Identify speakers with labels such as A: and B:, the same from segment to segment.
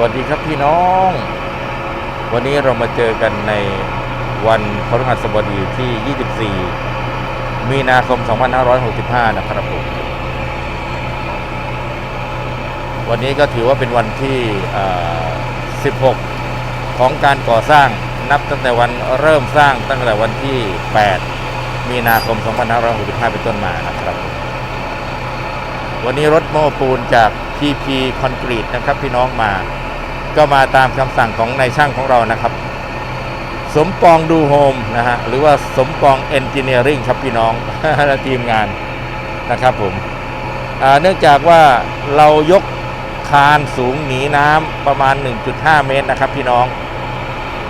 A: วัสดีครับพี่น้อง วันนี้เรามาเจอกันในวันพฤหัสบดีที่ 24 มีนาคม 2565 นะครับผม วันนี้ก็ถือว่าเป็นวันที่ 16 ของการก่อสร้างนับตั้งแต่วันเริ่มสร้างตั้งแต่วันที่ 8 มีนาคม 2565 เป็นต้นมานะครับ วันนี้รถโม้ปูนจาก PP คอนกรีตนะครับพี่น้องมา ก็มาตามคำสั่งของนายช่างของเรานะครับ สมปองดูโฮมนะฮะหรือว่าสมปองเอนจิเนียริงครับพี่น้องและทีมงานนะครับผมเนื่องจากว่าเรายกคานสูงหนีน้ำประมาณ 1.5 เมตรนะครับพี่น้อง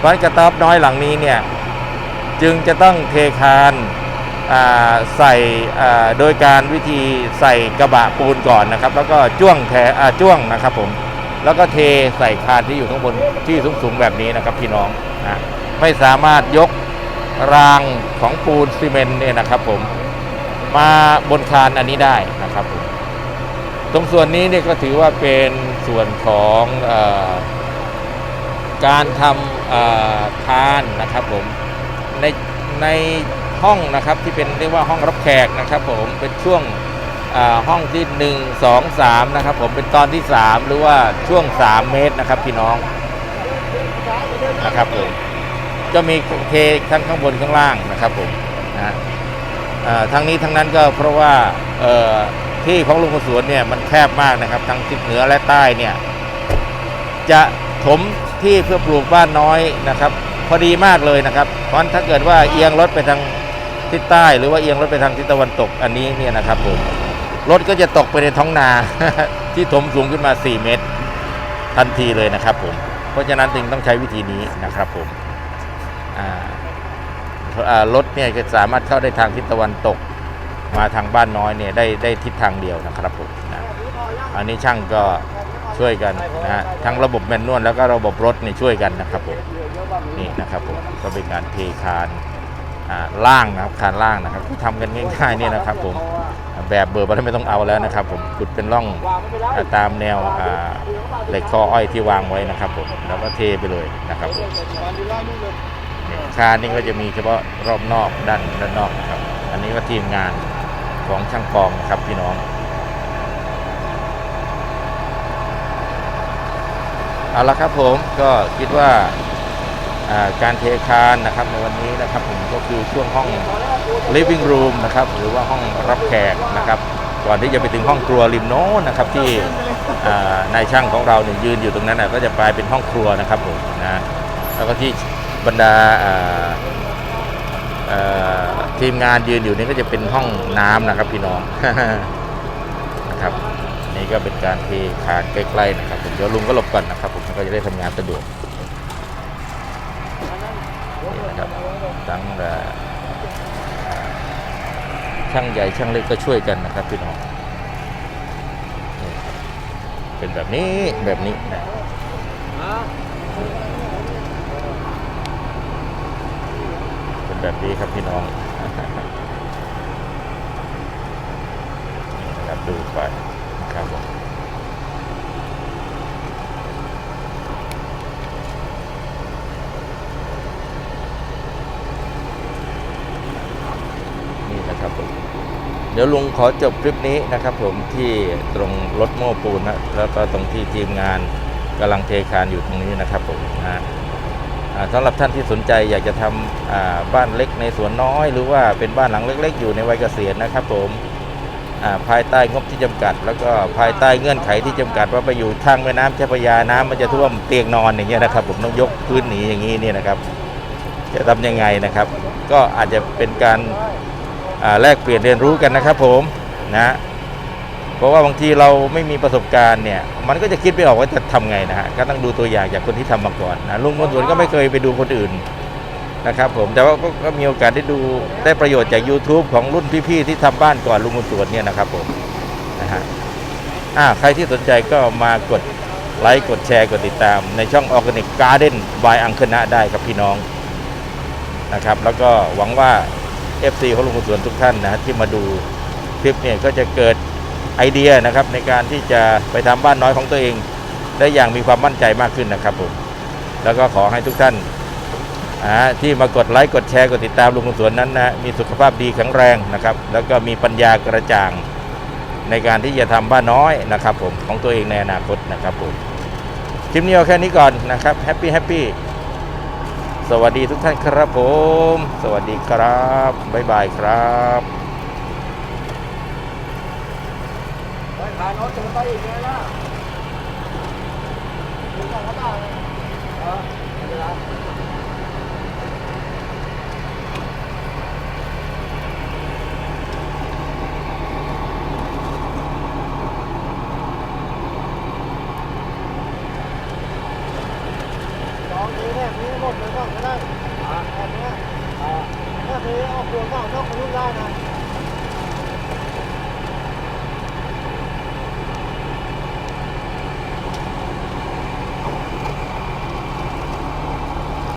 A: บ้านกระต๊อบน้อยหลังนี้เนี่ยจึงจะต้องเทคานาใส่โดยการวิธีใส่กระบะปูนก่อนนะครับ แล้วก็จ้วงแทจ้วงนะครับผม แล้วก็เทใส่คานที่อยู่ข้างบนที่สูงๆแบบนี้นะครับพี่น้องนะไม่สามารถยกรางของปูนซีเมนต์เนี่ยนะครับผมมาบนคานอันนี้ได้นะครับผมตรงส่วนนี้เนี่ยก็ถือว่าเป็นส่วนของอการทำคานนะครับผมในในห้องนะครับที่เป็นเรียกว่าห้องรับแขกนะครับผมเป็นช่วง ห้องที่ 1 2 3 นะครับ ผมเป็นตอนที่ 3 หรือว่าช่วง 3 เมตรนะครับ พี่น้องนะครับผมจะมีเททั้งข้างบนข้างล่างนะครับผมนะอ่าทั้งนี้ทั้งนั้นก็เพราะว่าที่ของลุงสวนเนี่ยมันแคบมากนะครับ ทั้งทิศเหนือและใต้เนี่ยจะถมที่เพื่อปลูกบ้านน้อยนะครับ พอดีมากเลยนะครับ เพราะฉะนั้นถ้าเกิดว่าเอียงรถไปทางทิศใต้ หรือว่าเอียงรถไปทางทิศตะวันตกอันนี้เนี่ยนะครับผม รถก็จะตกไปในท้องนาที่ถมสูงขึ้นมา 4 เมตร ทันทีเลยนะครับผม เพราะฉะนั้นจึงต้องใช้วิธีนี้นะครับผมรถเนี่ยจะสามารถเข้าได้ทางทิศตะวันตกมาทางบ้านน้อยเนี่ยได้ได้ทิศทางเดียวนะครับผมนะอันนี้ช่างก็ช่วยกันนะฮะทั้งระบบแมนนวลแล้วก็ระบบรถเนี่ยช่วยกันนะครับผมนี่นะครับผมก็เป็นการเทคานล่างนะครับคานล่างนะครับที่ทำกันง่ายๆเนี่ยนะครับผม แบบเบอร์บัไม่ต้องเอาแล้วนะครับผมขุดเป็นร่องตามแนวเหล็กข้ออ้อยที่วางไว้นะครับผมแล้วก็เทไปเลยนะครับผมคานนี่ก็จะมีเฉพาะรอบนอกด้านด้านนอกนะครับ อันนี้ก็ทีมงานของช่างกองนะครับพี่น้องเอาละครับผมก็คิดว่าการเทคานนะครับในวันนี้นะครับผม คือช่วงห้อง living room นะครับหรือว่าห้องรับแขกนะครับก่อนที่จะไปถึงห้องครัวริมโน้นนะครับที่นายช่างของเราเนี่ยยืนอยู่ตรงนั้นนะก็จะกลายเป็นห้องครัวนะครับผมนะแล้วก็ที่บรรดาทีมงานยืนอยู่นี่ก็จะเป็นห้องน้ำนะครับพี่น้องนะครับนี่ก็เป็นการเทคานใกล้ๆนะครับผมเดี๋ยวลุงก็หลบก่อนนะครับผมก็จะได้ทำงานสะดวก นี่นะครับทั้งช่างใหญ่ช่างเล็กก็ช่วยกันนะครับพี่น้องเป็นแบบนี้แบบนี้นะเป็นแบบนี้ครับพี่น้องนะครับดูไปนะครับผม นี่นะครับผม เดี๋ยวลุงขอจบคลิปนี้นะครับผมที่ตรงรถโม้ปูนนะแล้วก็ตรงที่ทีมงานกำลังเทคานอยู่ตรงนี้นะครับผมนะสำหรับท่านที่สนใจอยากจะทำอ่าบ้านเล็กในสวนน้อย หรือว่าเป็นบ้านหลังเล็ก ๆ อยู่ในวัยเกษียณนะครับผมภายใต้งบที่จำกัด แล้วก็ภายใต้เงื่อนไขที่จำกัดว่าไปอยู่ทางแม่น้ำเจ้าพระยาน้ำมันจะท่วมเตียงนอนอย่างเงี้ยนะครับ ผมต้องยกพื้นหนีอย่างนี้เนี่ยนะครับ จะทำยังไงนะครับ ก็อาจจะเป็นการ แลกเปลี่ยนเรียนรู้กันนะครับผมนะเพราะว่าบางทีเราไม่มีประสบการณ์เนี่ย มันก็จะคิดไม่ออกว่าจะทำไงนะฮะก็ต้องดูตัวอย่างจากคนที่ทำมาก่อนนะลุงคนสวนก็ไม่เคยไปดูคนอื่นนะครับผมแต่ว่าก็มีโอกาสได้ดูได้ประโยชน์จาก YouTube ของรุ่นพี่ๆที่ทำบ้านก่อนลุงคนสวนเนี่ยนะครับผมนะฮะอ่าใครที่สนใจก็มากดไลค์กดแชร์กดติดตาม ในช่อง Organic Garden by อังคณะได้ครับพี่น้องนะครับ แล้วก็หวังว่า FC ของลุงสวนทุกท่านนะที่มาดูคลิปเนี่ยก็จะเกิดไอเดียนะครับในการที่จะไปทำบ้านน้อยของตัวเอง ได้อย่างมีความมั่นใจมากขึ้นนะครับผมแล้วก็ขอให้ทุกท่านที่มากดไลค์กดแชร์กดติดตามลุงคนสวนนั้นนะมีสุขภาพดีแข็งแรงนะครับ แล้วก็มีปัญญากระจ่างในการที่จะทำบ้านน้อยนะครับผมของตัวเองในอนาคตนะครับผมคลิปนี้เอาแค่นี้ก่อนนะครับแฮปปี้แฮปปี้ สวัสดีทุกท่านครับผม สวัสดีครับ บ๊ายบายครับ
B: ไปขายรถจะไปอีกเลยนะ